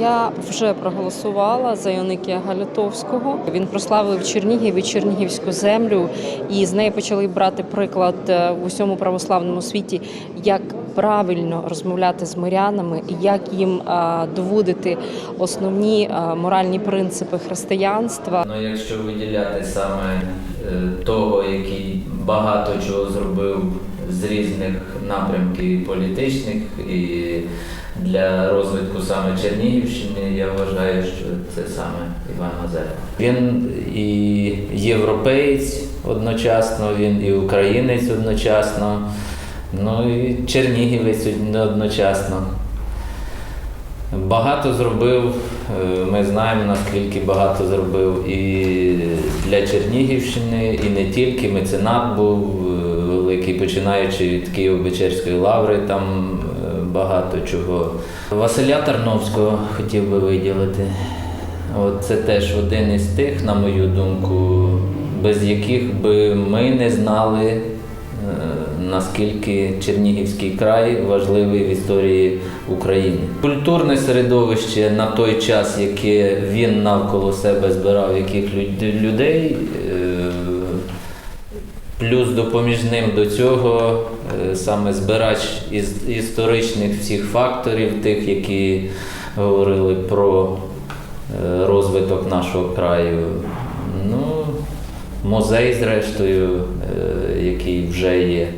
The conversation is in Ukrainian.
Я вже проголосувала за Йоникія Галятовського. Він прославив Чернігів і Чернігівську землю, і з неї почали брати приклад е, в усьому православному світі, як правильно розмовляти з мирянами, як їм е, доводити основні е, моральні принципи християнства. Ну, якщо виділяти саме того, який багато чого зробив з різних напрямків політичних і для розвитку саме Чернігівщини, я вважаю, що це саме Іван Мазепа. Він і європеєць одночасно, він і українець одночасно, ну і чернігівець одночасно. Багато зробив, е, ми знаємо наскільки багато зробив і для Чернігівщини, і не тільки меценат був е, великий, починаючи від Києво-Печерської лаври, там е, багато чого. Василя Тарновського хотів би виділити. От це теж один із тих, на мою думку, без яких би ми не знали, е, наскільки Чернігівський край важливий в історії України. Культурне середовище на той час, яке він навколо себе збирав, яких людей. Плюс допоміжним до цього е, саме збирач із історичних всіх факторів, тих, які говорили про е, розвиток нашого краю. Ну, музей, зрештою, е, який вже є.